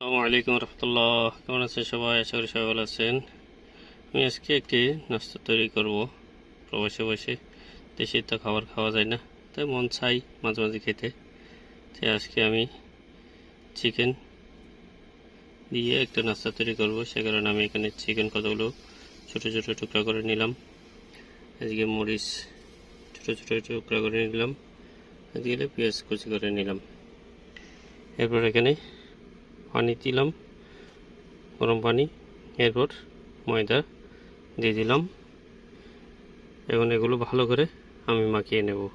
আসসালামু আলাইকুম রহমতুল্লাহ। কেমন আছেন সবাই? আশা করি সবাই ভালো আছেন। আমি আজকে একটি নাস্তা তৈরি করব। প্রবাসে বসে দেশে তো খাবার খাওয়া যায় না, তাই মন চাই মাঝে মাঝে খেতে। তাই আজকে আমি চিকেন দিয়ে একটা নাস্তা তৈরি করব। সে কারণে আমি এখানে চিকেন কতগুলো ছোট ছোট টুকরা করে নিলাম। আজকে মরিচ ছোট ছোট টুকরা করে নিলাম। আজকে পেঁয়াজ কুচি করে নিলাম। এরপর এখানে পানি দিলাম, গরম পানি, এরপর ময়দা দিয়ে দিলাম। এখন এগুলো ভালো করে আমি মাখিয়ে নেব।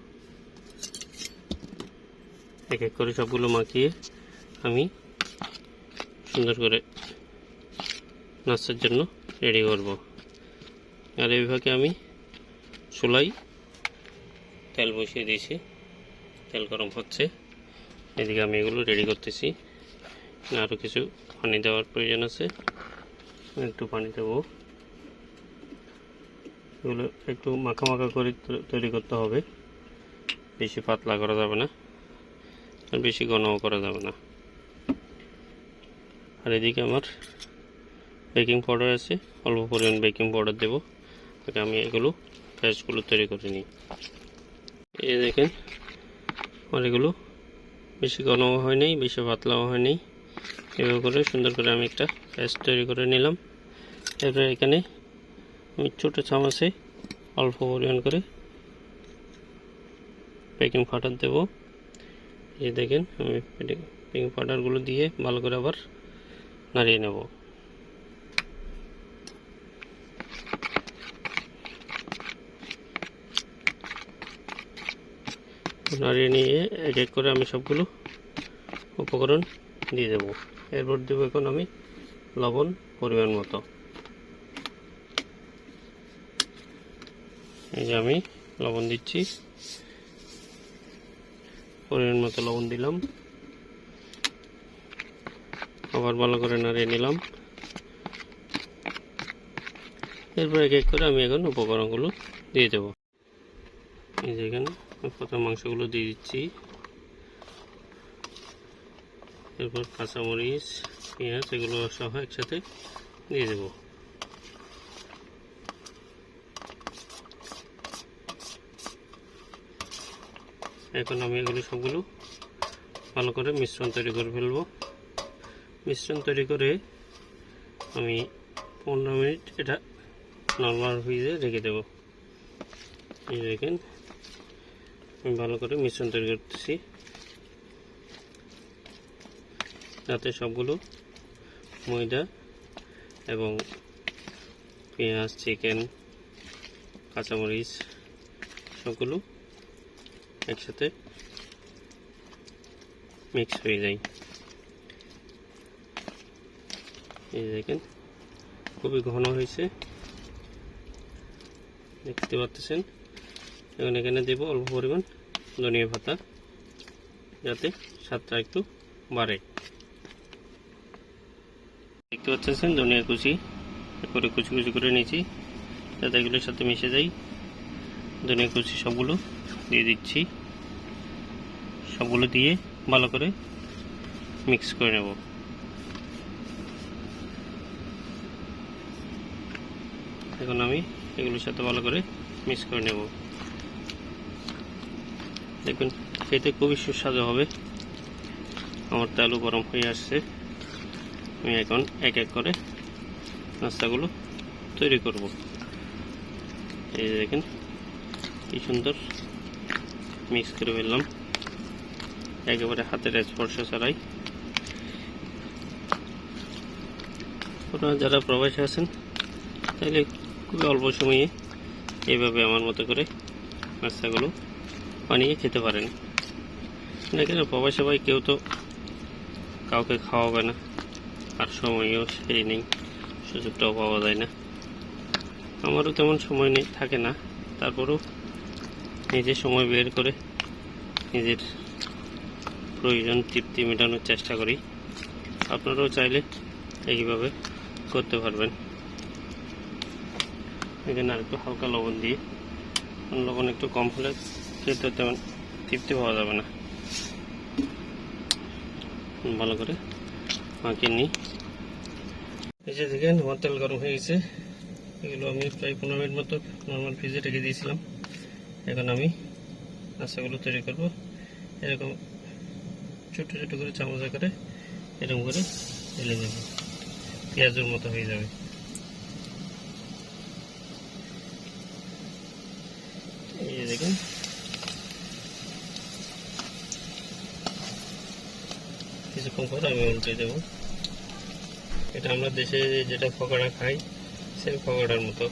এক এক করে সবগুলো মাখিয়ে আমি সুন্দর করে নাস্তার জন্য রেডি করব। আর এইভাবে আমি চুলাই তেল বসিয়ে দিয়েছি। তেল গরম হচ্ছে। এদিকে আমি এগুলো রেডি করতেছি। আরও কিছু পানি দেওয়ার প্রয়োজন আছে। একটু পানি দেবো। এগুলো একটু মাখা মাখা করে তৈরি করতে হবে। বেশি পাতলা করা যাবে না। আর বেশি ঘনও করা যাবে না। আর এদিকে আমার বেকিং পাউডার আছে। অল্প পরিমাণ বেকিং পাউডার দেবো। আগে আমি এগুলো প্যাচগুলো তৈরি করে নিই। এই দেখেন, আমার এগুলো বেশি ঘনও হয় নাই, বেশি পাতলাও হয় নাই। এভাবে করে সুন্দর করে আমি একটা পেস্ট তৈরি করে নিলাম। এরপরে এখানে আমি ছোটো চামচে অল্প পরিমাণ করে বেকিং পাউডার দেবো। এই দেখেন আমি বেকিং পাউডারগুলো দিয়ে ভালো করে আবার নাড়িয়ে নেব। নাড়িয়ে নিয়ে এক এক করে আমি সবগুলো উপকরণ দিয়ে দেবো। এরপর দেবো এখন আমি লবণ পরিমাণ মতো। এই যে আমি লবণ দিচ্ছি। পরিমাণ মতো লবণ দিলাম। আবার ভালো করে নাড়িয়ে নিলাম। এরপর এক এক করে আমি এখন উপকরণগুলো দিয়ে দেবো। এই যে এখানে প্রথম মাংসগুলো দিয়ে দিচ্ছি। এরপর কাঁচামরিচ, পেঁয়াজ এগুলো সহ একসাথে দিয়ে দেব। এখন আমি এগুলো সবগুলো ভালো করে মিশ্রণ তৈরি করে ফেলব। মিশ্রণ তৈরি করে আমি পনেরো মিনিট এটা নর্মাল ভিজে রেখে দেবো। দেখেন, আমি ভালো করে মিশ্রণ তৈরি করতেছি। যাতে সবগুলো ময়দা এবং পেঁয়াজ, চিকেন, কাঁচামরিচ সবগুলো একসাথে মিক্স হয়ে যায়। এই দেখেন, খুবই ঘন হয়েছে। দেখতে পাচ্ছেন? এখন এখানে দেব অল্প পরিমাণ ধনিয়া পাতা, যাতে স্বাদটা একটু বাড়ে। দেখতে পাচ্ছেন, ধনিয়া কুচি। করে কুচি কুচি করে নিয়েছি। যাতে এগুলোর সাথে মিশে যাই ধনিয়া কুচি সবগুলো দিয়ে দিচ্ছি। সবগুলো দিয়ে ভালো করে মিক্স করে নেব। এখন আমি এগুলোর সাথে ভালো করে মিক্স করে নেব। দেখুন, খেতে খুবই সুস্বাদু হবে। আমার তেলও গরম হয়ে আসছে। আমি এখন এক এক করে নাস্তাগুলো তৈরি করব। এই দেখেন, কি সুন্দর মিক্স করে ফেললাম। একেবারে হাতের স্পর্শ ছাড়াই। আপনারা যারা প্রবাসী আছেন, তাহলে খুবই অল্প সময়ে এইভাবে আমার মতো করে নাস্তাগুলো বানিয়ে খেতে পারেন। দেখেন, প্রবাসী ভাই কেউ তো কাউকে খাওয়াবে না। আর সময়ও সেই নেই, সুযোগটাও পাওয়া যায় না। আমারও তেমন সময় নেই, থাকে না। তারপরেও নিজে সময় বের করে নিজের প্রয়োজন তৃপ্তি মেটানোর চেষ্টা করি। আপনারাও চাইলে এইভাবে করতে পারবেন। এখানে আর একটু হালকা লবণ দিয়ে লবণ একটু কম হলে খেতে তেমন তৃপ্তি পাওয়া যাবে না। ভালো করে ফাঁকি নিই। এই যে দেখেন, আমার তেল গরম হয়ে গেছে। এগুলো আমি প্রায় পনেরো মিনিট মতো নর্মাল ফ্রিজে রেখে দিয়েছিলাম। এখন আমি নাস্তাগুলো তৈরি করব। এরকম ছোট ছোট করে চামচ আকারে এরকম করে ঢেলে দেবো পেঁয়াজের মতো হয়ে যাবে। এই দেখেন কিছুক্ষণ পর আমি উল্টে দেবো এটা আমরা দেশে যেটা পকোড়া খাই সেই পকোড়ার মতো।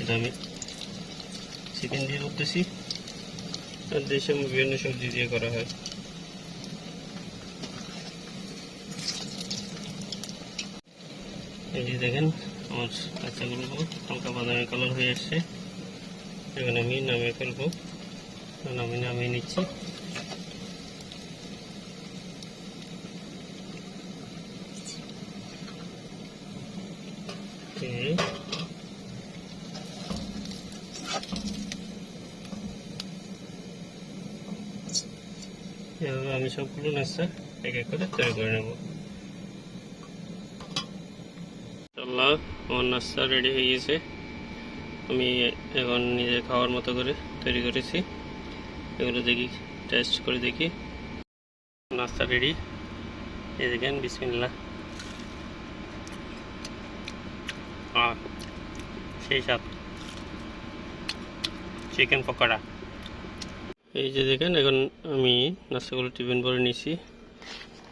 এটা আমি চিকেন দিয়ে করতেছি। আর দেশে বিভিন্ন সবজি দিয়ে করা হয়। এই যে দেখেন, আমার কাঁচাগুলো হালকা বাদামি কালার হয়ে আসছে। এখন আমি নামিয়ে ফেলব। আমি নামিয়ে নিচ্ছি। এই এভাবে আমি সবগুলো নাস্তা এক এক করে তৈরি করে নেব। ইনশাল্লাহ আমার নাস্তা রেডি হয়ে গেছে আমি এখন নিজে খাওয়ার মতো করে তৈরি করেছি। এগুলো দেখি টেস্ট করে দেখি। নাস্তা রেডি এই দেখেন বিসমিল্লা আহ, সেই সাথ চিকেন পকোড়া। এই যে দেখেন, এখন আমি নাস্তাগুলো টিফিন ভরে নিছি।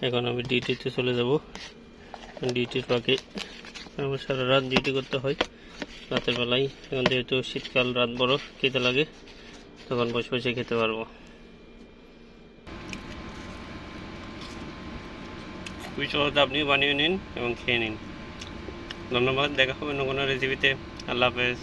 এখন আমি ডিউটিতে চলে যাব। ডিউটির ফাঁকে আমার সারা রাত ডিউটি করতে হয় রাতের বেলায়। এখন যেহেতু শীতকাল, রাত বড়, খেতে লাগে, তখন বসে বসে খেতে পারব। আপনিও বানিয়ে নিন এবং খেয়ে নিন। ধন্যবাদ দেখা হবে অন্য কোনো রেসিপিতে আল্লাহ হাফেজ।